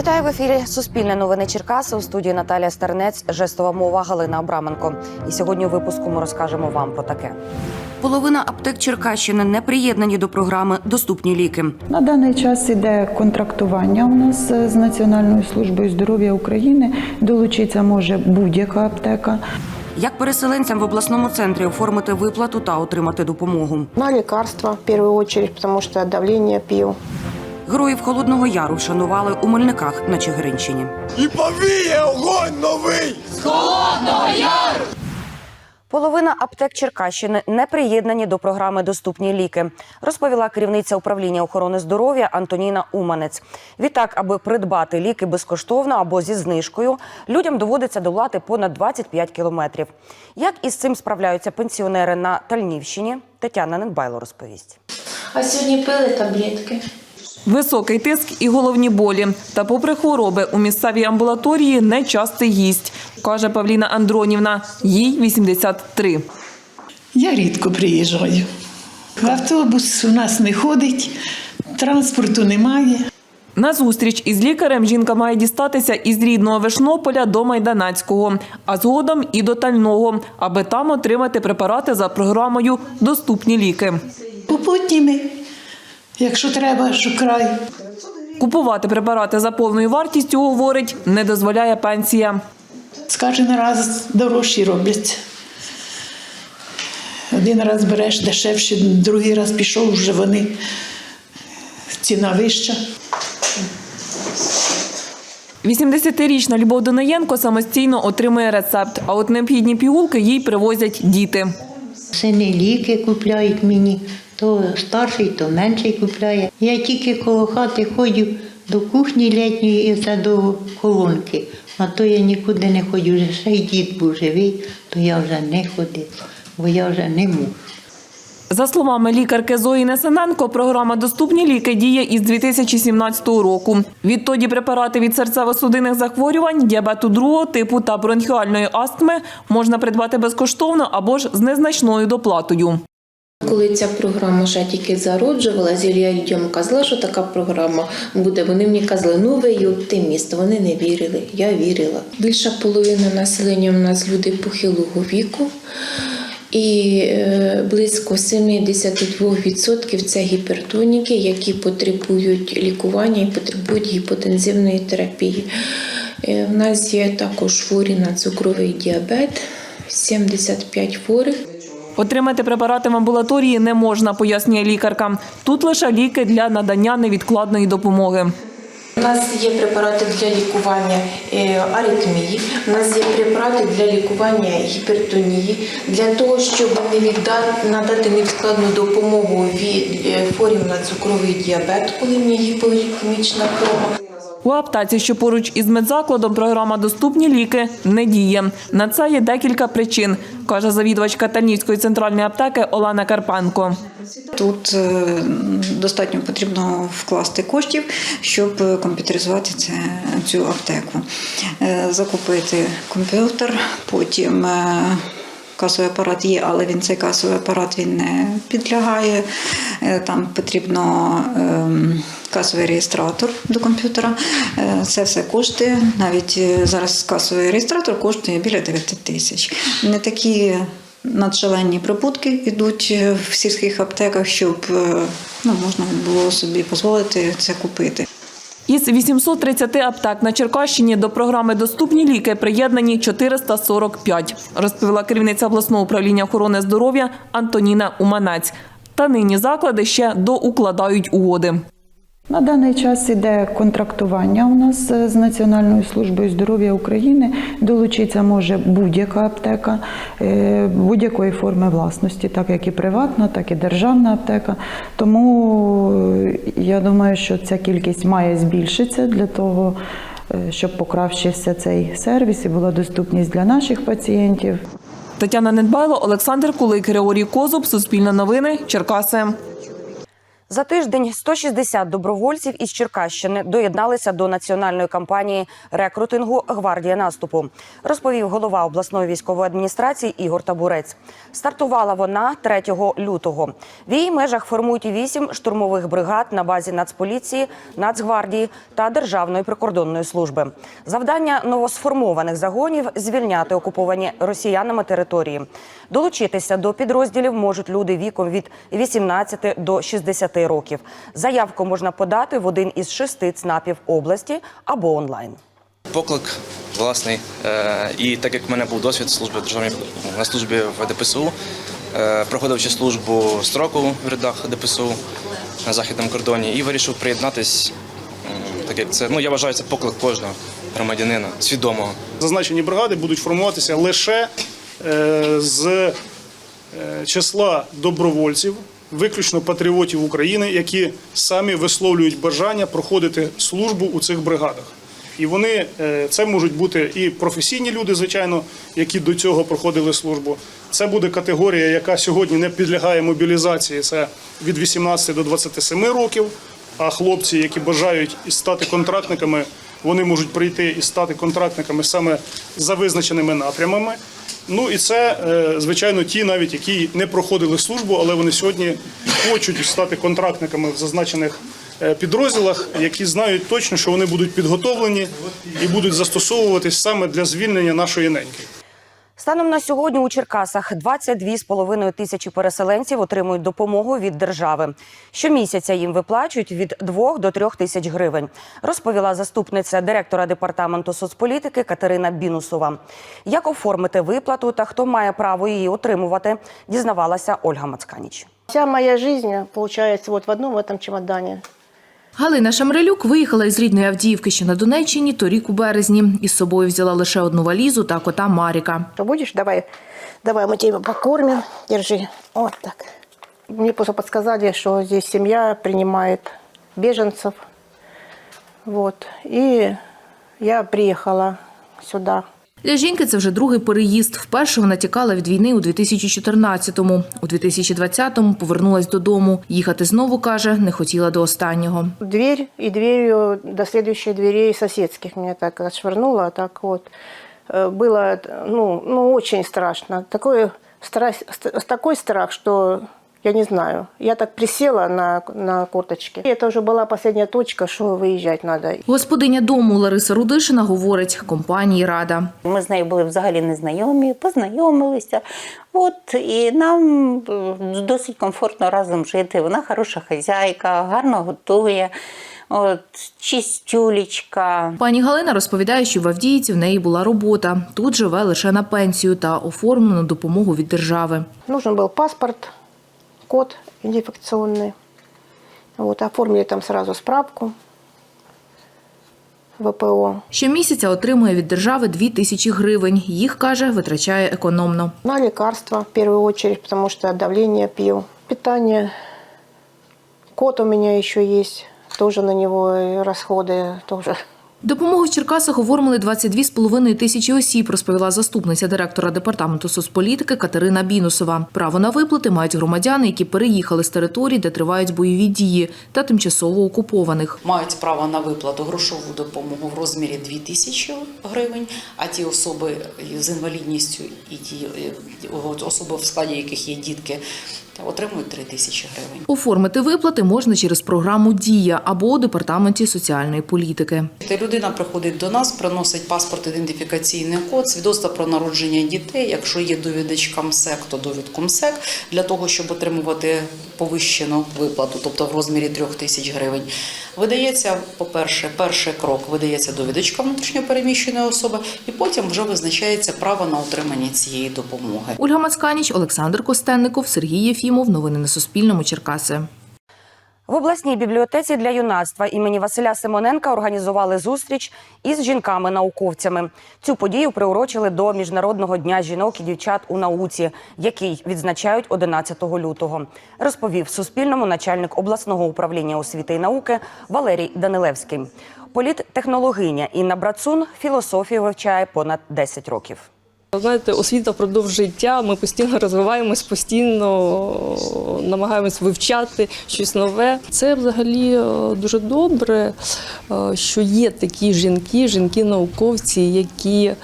Вітаю в ефірі Суспільне новини Черкаси у студії Наталія Стернець, жестова мова Галина Абраменко. І сьогодні у випуску ми розкажемо вам про таке. Половина аптек Черкащини не приєднані до програми Доступні ліки. На даний час іде контрактування у нас з Національною службою здоров'я України. Долучитися може будь-яка аптека. Як переселенцям в обласному центрі оформити виплату та отримати допомогу? На лекарства в первую очередь, потому что давление пил. Героїв Холодного Яру вшанували у Мельниках на Чигиринщині. І повіє огонь новий! холодного яру. Половина аптек Черкащини не приєднані до програми Доступні ліки, розповіла керівниця управління охорони здоров'я Антоніна Уманець. Відтак, аби придбати ліки безкоштовно або зі знижкою, людям доводиться долати понад 25 кілометрів. Як із цим справляються пенсіонери на Тальнівщині? Тетяна Недбайло розповість. А сьогодні пили таблетки. Високий тиск і головні болі. Та попри хвороби у місцевій амбулаторії не частий гість, каже Павліна Андронівна. Їй 83. Я рідко приїжджаю. Автобус у нас не ходить, транспорту немає. На зустріч із лікарем жінка має дістатися із рідного Вишнополя до Майданецького, а згодом і до Тального, аби там отримати препарати за програмою Доступні ліки. Попутніми, якщо треба, що край. Купувати препарати за повною вартістю, говорить, не дозволяє пенсія. З кожен раз дорожчі робляться. Один раз береш дешевше, другий раз пішов, вже вони ціна вища. 80-річна Любов Донаєнко самостійно отримує рецепт, а от необхідні пігулки їй привозять діти. Сини ліки купляють мені, то старший, то менший купляє. Я тільки коло хати ходжу до кухні літньої і це до колонки. А то я нікуди не ходжу. Вже ще й дід був живий, то я вже не ходив, бо я вже не можу. За словами лікарки Зої Несененко, програма Доступні ліки діє із 2017 року. Відтоді препарати від серцево-судинних захворювань, діабету другого типу та бронхіальної астми можна придбати безкоштовно або ж з незначною доплатою. Коли ця програма ще тільки зароджувалася, я людям казала, що така програма буде. Вони мені казали, ну ви і оптиміст. Вони не вірили. Я вірила. Більша половина населення в нас люди похилого віку. І е, близько 72% це гіпертоніки, які потребують лікування і потребують гіпотензивної терапії. Е, В нас є також хворі на цукровий діабет, 75 хворих. Отримати препарати в амбулаторії не можна, пояснює лікарка. Тут лише ліки для надання невідкладної допомоги. У нас є препарати для лікування е, аритмії, у нас є препарати для лікування гіпертонії, для того, щоб не надати невідкладну допомогу від е, хворим на цукровий діабет, коли в них гіпоглікемічна кома. У аптеці, що поруч із медзакладом, програма Доступні ліки не діє. На це є декілька причин, каже завідувачка Тальнівської центральної аптеки Олена Карпенко. Тут е, достатньо потрібно вкласти коштів, щоб комп'ютеризувати цю аптеку. Е, Закупити комп'ютер, потім е, касовий апарат є, але він цей касовий апарат він не підлягає. Е, Там потрібно ем, касовий реєстратор до комп'ютера. Е, Це все коштує. Навіть е, зараз касовий реєстратор коштує біля 9 тисяч. Не такі надшалені прибутки йдуть в сільських аптеках, щоб ну, можна було собі дозволити це купити. Із 830 аптек на Черкащині до програми Доступні ліки приєднані 445, розповіла керівниця обласного управління охорони здоров'я Антоніна Уманець. Та нині заклади ще доукладають угоди. На даний час іде контрактування у нас з Національною службою здоров'я України. Долучитися може будь-яка аптека е, будь-якої форми власності, так як і приватна, так і державна аптека. Тому е, я думаю, що ця кількість має збільшитися для того, е, щоб покращився цей сервіс і була доступність для наших пацієнтів. Тетяна Недбайло, Олександр Кулик, Григорій Козуб, Суспільне новини, Черкаси. За тиждень 160 добровольців із Черкащини доєдналися до національної кампанії рекрутингу Гвардія наступу, розповів голова обласної військової адміністрації Ігор Табурець. Стартувала вона 3 лютого. В її межах формують вісім штурмових бригад на базі Нацполіції, Нацгвардії та Державної прикордонної служби. Завдання новосформованих загонів звільняти окуповані росіянами території. Долучитися до підрозділів можуть люди віком від 18 до 60 років. Заявку можна подати в один із шести ЦНАПів області або онлайн. Поклик власний. Е, І так як в мене був досвід служби державної на службі в ДПСУ, е, проходив ще службу строку в рядах ДПСУ на західному кордоні і вирішив приєднатись. Так як це ну я вважаю, це поклик кожного громадянина свідомого. Зазначені бригади будуть формуватися лише е, з числа добровольців, виключно патріотів України, які самі висловлюють бажання проходити службу у цих бригадах. І вони е, це можуть бути і професійні люди, звичайно, які до цього проходили службу. Це буде категорія, яка сьогодні не підлягає мобілізації. Це від 18 до 27 років. А хлопці, які бажають стати контрактниками, вони можуть прийти і стати контрактниками саме за визначеними напрямами. Ну і це, е, звичайно, ті, навіть які не проходили службу, але вони сьогодні хочуть стати контрактниками в зазначених е, підрозділах, які знають точно, що вони будуть підготовлені і будуть застосовуватись саме для звільнення нашої неньки. Станом на сьогодні у Черкасах 22,5 тисячі переселенців отримують допомогу від держави. Щомісяця їм виплачують від 2 до 3 тисяч гривень, розповіла заступниця директора департаменту соцполітики Катерина Бінусова. Як оформити виплату та хто має право її отримувати, дізнавалася Ольга Мацканіч. Вся моя жизнь, получается, вот в одном этом чемодане. Галина Шамрелюк виїхала із рідної Авдіївки, що на Донеччині, торік у березні. Із собою взяла лише одну валізу та кота Маріка. Что будешь? Давай, давай мы тебя покормим. Держи. Вот так. Мне просто подсказали, что здесь семья принимает беженцев. Вот. И я приехала сюда. Для жінки це вже другий переїзд. Вперше вона тікала від війни у 2014-му. У 2020-му повернулась додому. Їхати знову, каже, не хотіла до останнього. Дверь и дверью до следующей дверей соседских меня так отшвырнуло. Так вот. Э, Было ну, ну, очень страшно. Такой, страх, ст- такой страх, что я не знаю. Я так присела на, на корточки. И это уже была последняя точка, что выезжать надо. Господиня дому Лариса Рудишина говорить, компанії рада. Ми з нею були взагалі незнайомі, познайомилися. От і нам е, досить комфортно разом жити. Вона хороша хазяйка, гарно готує. От, чистюлечка. Пані Галина розповідає, що в Авдіївці в неї була робота. Тут живе лише на пенсію та оформлену допомогу від держави. Нужен был паспорт, код идентификационный. Вот, оформили там сразу справку ВПО. Щомісяця отримує від держави 2 тисячі гривень. Їх, каже, витрачає економно. На лекарства в первую очередь, потому что давление пил. Питание. Кот у меня еще есть. Тоже на него и расходы тоже Допомогу в Черкасах оформили 22,5 тисячі осіб, розповіла заступниця директора департаменту соцполітики Катерина Бінусова. Право на виплати мають громадяни, які переїхали з територій, де тривають бойові дії, та тимчасово окупованих. мають право на виплату грошову допомогу в розмірі 2 тисячі гривень, а ті особи з інвалідністю і ті особи, в складі яких є дітки, отримують 3 тисячі гривень. Оформити виплати можна через програму Дія або у департаменті соціальної політики. Та людина приходить до нас, приносить паспорт, ідентифікаційний код, свідоцтво про народження дітей. Якщо є довідочка МСЕК, то довідку МСЕК для того, щоб отримувати повищену виплату, тобто в розмірі 3 тисяч гривень. Видається, по-перше, перший крок видається довідочка внутрішньопереміщеної особи, і потім вже визначається право на отримання цієї допомоги. Ольга Мацканіч, Олександр Костенников, Сергій Єфімов. Новини на Суспільному. Черкаси. В обласній бібліотеці для юнацтва імені Василя Симоненка організували зустріч із жінками-науковцями. Цю подію приурочили до Міжнародного дня жінок і дівчат у науці, який відзначають 11 лютого. Розповів Суспільному начальник обласного управління освіти і науки Валерій Данилевський. Політтехнологиня Інна Брацун філософію вивчає понад 10 років. Знаєте, освіта впродовж життя. Ми постійно розвиваємось, постійно намагаємось вивчати щось нове. Це взагалі е, дуже добре, е, що є такі жінки, жінки-науковці, які е,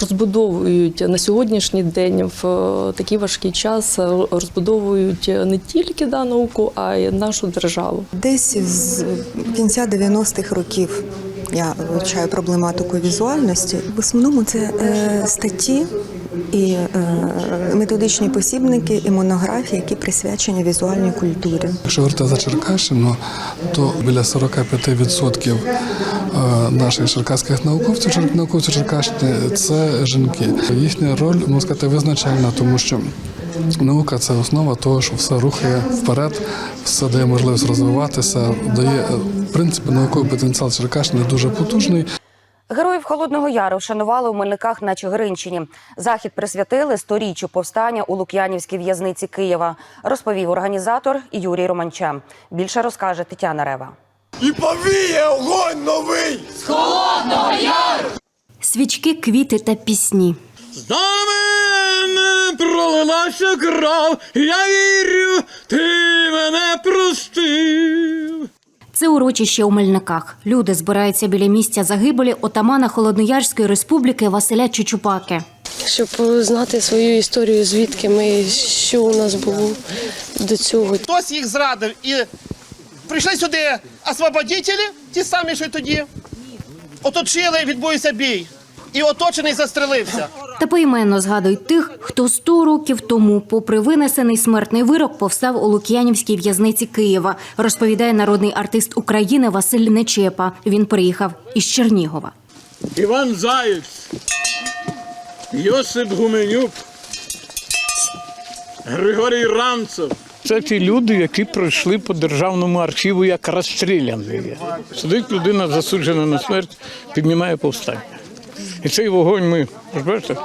розбудовують на сьогоднішній день в е, такий важкий час, е, розбудовують не тільки да, науку, а й нашу державу. Десь з кінця 90-х років я вивчаю проблематику візуальності. В основному це е, статті і е, методичні посібники і монографії, які присвячені візуальній культурі. Якщо говорити за Черкащину, то біля 45% е, наших черкаських науковців, науковців Черкащини це жінки. Їхня роль, можна сказати, визначальна, тому що наука це основа того, що все рухає вперед, все дає можливість розвиватися, дає е, в принципі науковий потенціал Черкащини дуже потужний. Героїв Холодного Яру вшанували у Мельниках на Чигиринщині. Захід присвятили сторіччю повстання у Лук'янівській в'язниці Києва, розповів організатор Юрій Романча. Більше розкаже Тетяна Рева. І повіє огонь новий! З Холодного Яру! Свічки, квіти та пісні. За мене пролилася кров, я вірю, ти мене простив. Це урочище у Мельниках. Люди збираються біля місця загибелі отамана Холодноярської республіки Василя Чучупаки. щоб знати свою історію, звідки ми, що у нас було до цього. Хтось їх зрадив і прийшли сюди освободителі, ті самі, що й тоді. Оточили, відбувся бій. І оточений застрелився. Та поіменно згадують тих, хто 100 років тому, попри винесений смертний вирок, повстав у Лук'янівській в'язниці Києва, розповідає народний артист України Василь Нечепа. Він приїхав із Чернігова. Іван Заєць, Йосип Гуменюк, Григорій Ранцев. Це ті люди, які пройшли по державному архіву як розстріляні. Сидить людина, засуджена на смерть, піднімає повстання. І цей вогонь ми, бачите,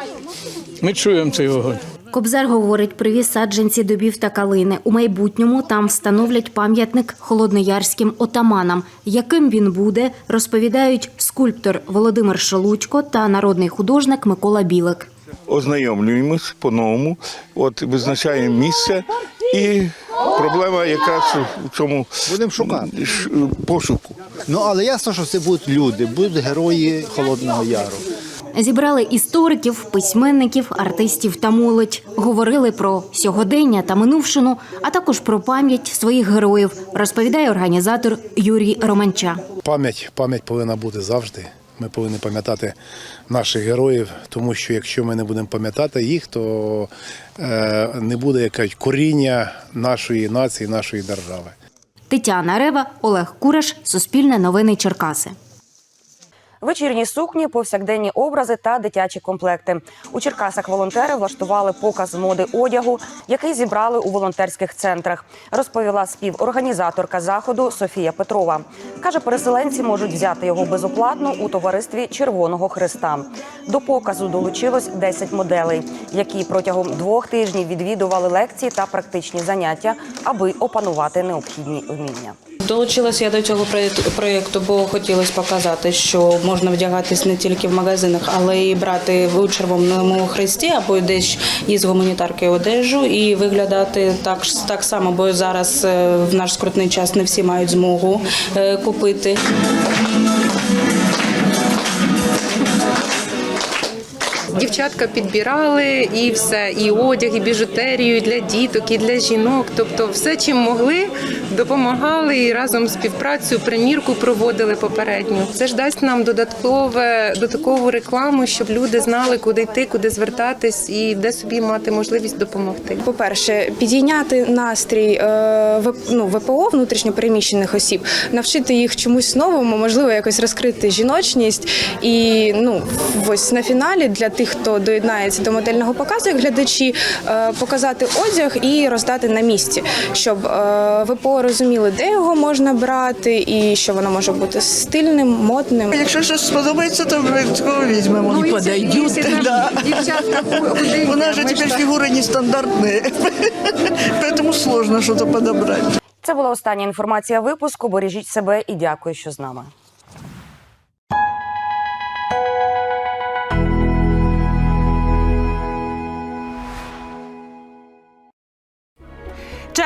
ми чуємо цей вогонь. Кобзар говорить, привіз саджанці дубів та калини. У майбутньому там встановлять пам'ятник холодноярським отаманам. Яким він буде, розповідають скульптор Володимир Шелудько та народний художник Микола Білик. ознайомлюємось по-новому, от визначаємо місце і проблема якраз в цьому Будемо шукати. пошуку. Ну але ясно, що це будуть люди, будуть герої Холодного Яру. Зібрали істориків, письменників, артистів та молодь. Говорили про сьогодення та минувшину, а також про пам'ять своїх героїв, розповідає організатор Юрій Романча. Пам'ять, пам'ять повинна бути завжди. Ми повинні пам'ятати наших героїв, тому що якщо ми не будемо пам'ятати їх, то е, не буде якась коріння нашої нації, нашої держави. Тетяна Рева, Олег Кураш, Суспільне новини Черкаси. Вечірні сукні, повсякденні образи та дитячі комплекти. У Черкасах волонтери влаштували показ моди одягу, який зібрали у волонтерських центрах. Розповіла співорганізаторка заходу Софія Петрова. каже, переселенці можуть взяти його безоплатно у товаристві Червоного Христа. До показу долучилось 10 моделей, які протягом двох тижнів відвідували лекції та практичні заняття, аби опанувати необхідні вміння. Долучилася я до цього проєкту- бо хотілося показати, що можна вдягатись не тільки в магазинах, але й брати в червоному хресті або десь із гуманітарки одежу і виглядати так, так само, бо зараз е, в наш скрутний час не всі мають змогу е, купити. Дівчатка підбирали і все, і одяг, і біжутерію і для діток, і для жінок. Тобто, все, чим могли, допомагали і разом співпрацю, примірку проводили попередню. Це ж дасть нам додаткове додаткову рекламу, щоб люди знали, куди йти, куди звертатись і де собі мати можливість допомогти. По-перше, підійняти настрій е, ну, ВПО внутрішньопереміщених осіб, навчити їх чомусь новому, можливо, якось розкрити жіночність. І ну, ось на фіналі для тих, хто доєднається до модельного показу, як глядачі, е, показати одяг і роздати на місці, щоб е, ВПО розуміли, де його можна брати, і що воно може бути стильним, модним. Якщо щось сподобається, то обов'язково візьмемо. Ну, і подойдуть, якщо да. дівчатка худенькі, У нас же ми ж теперь так. фигуры нестандартные, поэтому сложно что-то подобрать. Це була остання інформація випуску. Бережіть себе і дякую, що з нами.